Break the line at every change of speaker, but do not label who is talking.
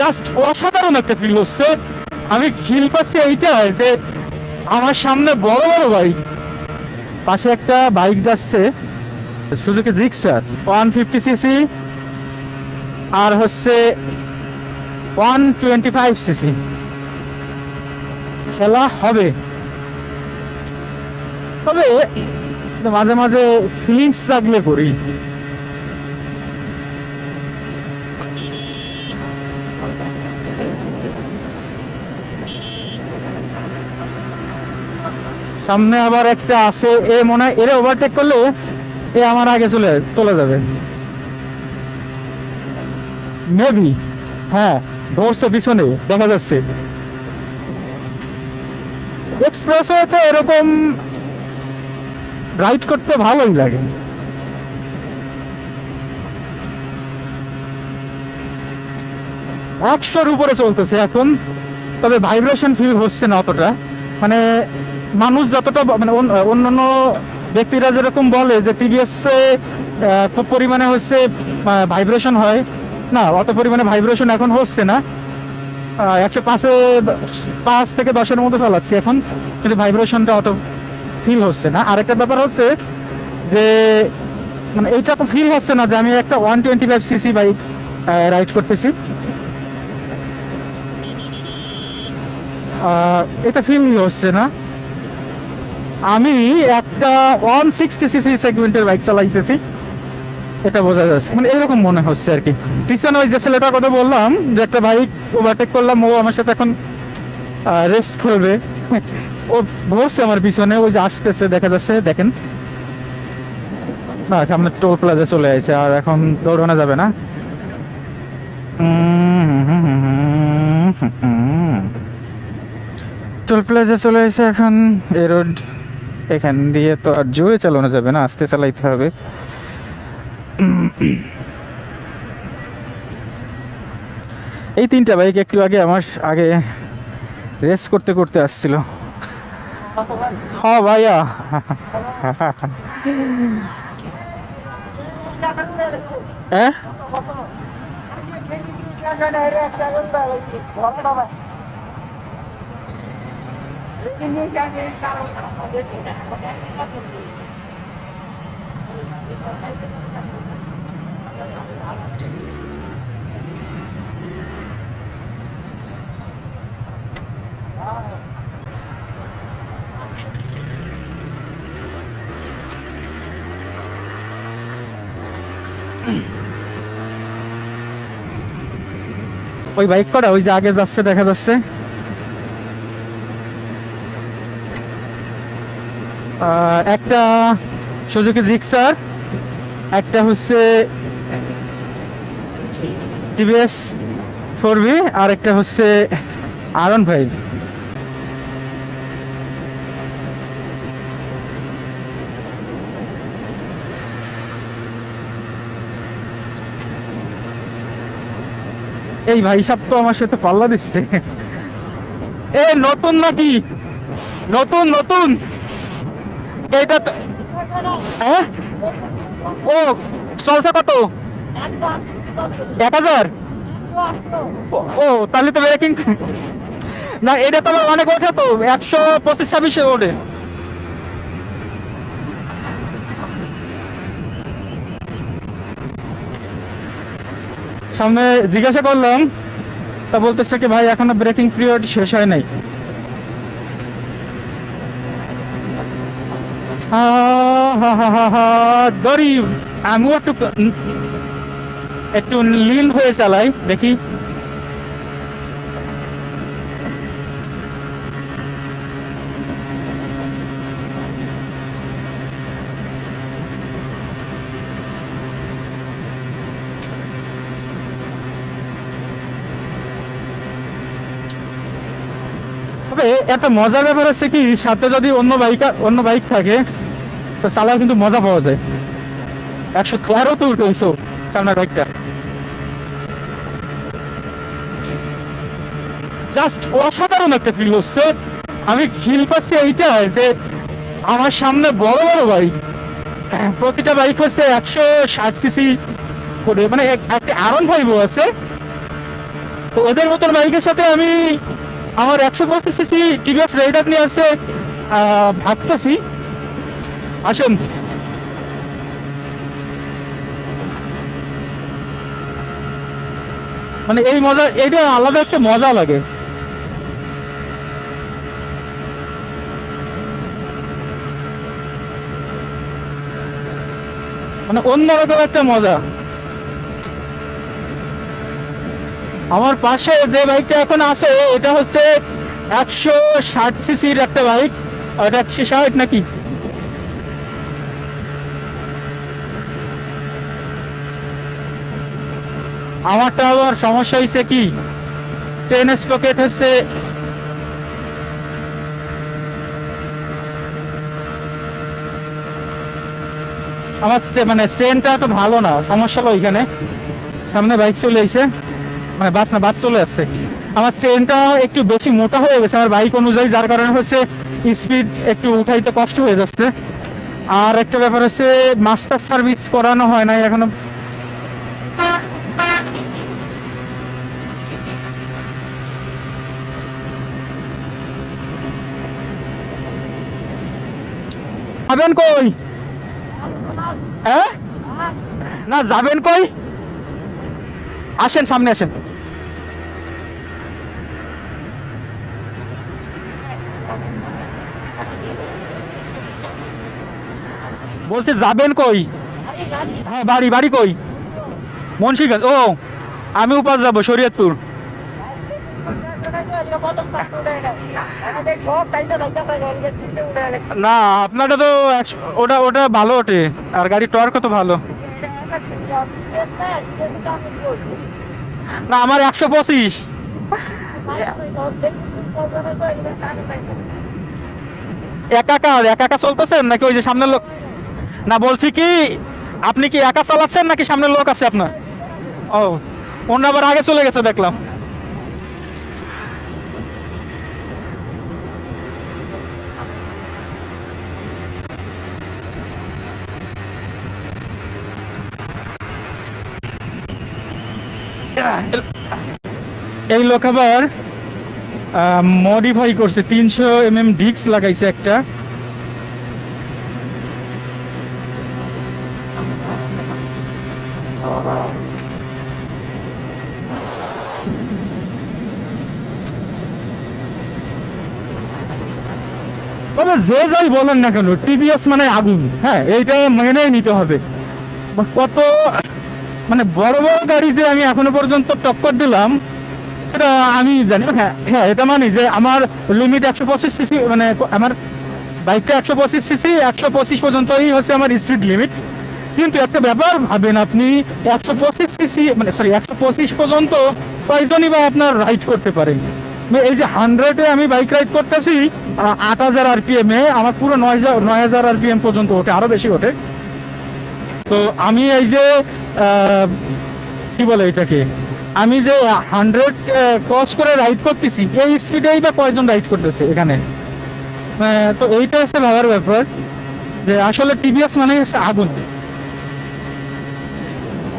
Just অসাধারণ একটা feel হচ্ছে। আমি ফিল পাচ্ছি এইটা যে আমার সামনে বড় বড় বাইক পাশে একটা বাইক যাচ্ছে Suzuki Gixxer one fifty CC আর হচ্ছে ওয়ান টোয়েন্টি ফাইভ সিসি খেলা হবে। তবে মাঝে মাঝে ফিলিংস জাগলে করি। সামনে আবার একটা আছে, এ মনে হয় এরে ওভারটেক করলে এ আমার আগে চলে চলে যাবে। মেবি হ্যাঁ ধরছে পিছনে, দেখা যাচ্ছে। এক্সপ্রেসওয়েতে এরকম রাইড করতে ভালোই লাগে। একশোর উপরে চলতেছে এখন, তবে ভাইব্রেশন ফিল হচ্ছে না অতটা। মানে মানুষ যতটা মানে অন্য- অন্যান্য ব্যক্তিরা যেরকম বলে যে টিভিএস খুব পরিমাণে হচ্ছে ভাইব্রেশন হয়। না, অত পরিমাণে ভাইব্রেশন এখন হচ্ছে না। একশো পাঁচে পাঁচ থেকে দশের মধ্যে চালাচ্ছি এখন, কিন্তু ভাইব্রেশনটা অত ফিল হচ্ছে না। আরেকটা ব্যাপার হচ্ছে যে মানে এইটা তো ফিল হচ্ছে না যে আমি একটা one twenty five CC bike ride করতেছি। এটা ফিল হচ্ছে না। আমি একটা ওয়ান সিক্সটি সিসি সেগমেন্টের বাইক চালাইতেছি। এটা বোঝা যাচ্ছে। মানে এরকম মনে হচ্ছে আর কি। পিছনে ওই যে ছেলেটার কথা বললাম, যে একটা বাইক ওভারটেক করলাম, ও আমার সাথে এখন রেস্ট করবে ও বসছে আমার পিছনে, ওই যে আসতেছে, দেখা যাচ্ছে, দেখেন। না, সামনে টোল প্লাজা চলে আসে আর এখন দৌড়ানো যাবে না। টোল প্লাজা চলে এসে এখন এ রোড এখান দিয়ে তো আর জোরে চালানো যাবে না, আস্তে চালাইতে হবে। এই তিনটা বাইক একটু আগে আমার আগে রেস করতে করতে আসছিল। হ্যাঁ ভাইয়া। হ্যাঁ? ওই বাইক করা ওই যে আগে যাচ্ছে দেখা যাচ্ছে। একটা সুজুকি জিক্সার একটা হচ্ছে টিভিএস ফোর বি আর একটা হচ্ছে আরন ফাইভ। এই ভাই সাহেব তো আমার সাথে পাল্লা দিচ্ছে। এ, নতুন নাকি? নতুন নতুন? এইটা হ্যাঁ? ও চলছে কত? এক হাজার? ও- তাহলে তো ব্রেকিং না, এটা তো অনেক ওঠে তো একশো পঁচিশ, ছাব্বিশে ওঠে সামনে জিজ্ঞাসা করলাম, তা বলতেছে কি ভাই, এখনও ব্রেকিং পিরিয়ড শেষ হয় নাই। গরিব। আমিও একটু একটু লীন হয়ে চালাই দেখি। একটা মজার ব্যাপার হচ্ছে কি, সাথে যদি অন্য বাইক অন্য বাইক থাকে, তো চালায় কিন্তু মজা পাওয়া যায়। একশো তেরো তো উঠেছো সামনের বাইকটা। জাস্ট অসাধারণ একটা ফিল হচ্ছে। আমি ফিল পাচ্ছি এইটা যে, আমার সামনে বড় বড় বাইক। প্রতিটা বাইক হচ্ছে একশো ষাট সিসি করে মানে একটা আরন ফাইভও আছে। তো ওদের মতন বাইকের সাথে আমি আমার একশো পঁচিশ সিসি টিভিএস রাইডার নিয়ে আসছে ভাবতেছি। আসুন। মানে এই মজা এটা আলাদা একটা মজা লাগে। মানে অন্যরকম একটা মজা। আমার পাশে যে বাইকটা এখন আছে, এটা হচ্ছে একশো ষাট সিসির একটা বাইক। এটা একশো ষাট নাকি? আমারটা আবার সমস্যা হয়েছে কি? চেন স্পকেট হচ্ছে আমার মানে চেনটা তো ভালো না, সমস্যা ওইখানে সামনে বাইক চলে এসে মানে বাস না, বাস চলে আসছে। আমার চেনটা একটু বেশি মোটা হয়ে গেছে, আমার বাইক অনুযায়ী, যার কারণে হচ্ছে স্পিড একটু উঠাইতে কষ্ট হয়ে যাচ্ছে। আর একটা ব্যাপার হচ্ছে মাস্টার সার্ভিস করানো হয় না এখনও। যাবেন কই? হ্যাঁ? না, যাবেন কই? আসেন, সামনে আসেন। বলছে, যাবেন কই? হ্যাঁ বাড়ি বাড়ি কই? মুন্সিগঞ্জ, ও, আমি উপাস যাব, শরীয়তপুর। না, আপনারটা তো ওটা ওটা ভালো ওঠে, আর গাড়ি টর্ক তো ভালো। না, আমার একশো পঁচিশ। একা একা একা চলতেছেন নাকি ওই যে সামনের লোক? না, বলছি কি, আপনি কি একা চালাচ্ছেন নাকি সামনের লোক আছে আপনার? ও অন্য আবার আগে চলে গেছে, দেখলাম। এই লোক আবার মডিফাই করছে, তিনশো এম এম ডিক্স লাগাইছে একটা। যে যাই বলেন না কেন টিভিএস মানে আগুন হ্যাঁ এইটা মেনে নিতে হবে। কত মানে বড় বড় গাড়ি যে আমি এখনও পর্যন্ত টক্কর দিলাম এটা আমি জানি। হ্যাঁ হ্যাঁ এটা মানি যে আমার লিমিট একশো পঁচিশ সিসি মানে আমার বাইকটা একশো পঁচিশ সিসি একশো পঁচিশ পর্যন্তই হচ্ছে আমার স্পিড লিমিট কিন্তু একটা ব্যাপার ভাবেন আপনি, একশো পঁচিশ সিসি মানে সরি একশো পঁচিশ পর্যন্ত কয়জনই বা আপনার রাইড করতে পারেন। মানে এই যে হান্ড্রেডে আমি বাইক রাইড করতেছি আট হাজার আরপিএম এ, আমার পুরো নয় হাজার নয় হাজার আরপিএম পর্যন্ত ওঠে, আরও বেশি ওঠে। তো আমি এই যে কি বলে এটাকে? আমি যে হান্ড্রেড ক্রস করে রাইড করতেছি, এই স্পিডেই বা কয়েকজন রাইড করতেছে এখানে? তো এইটা হচ্ছে ভাবার ব্যাপার, যে আসলে টিভিএস মানে হচ্ছে আগুন।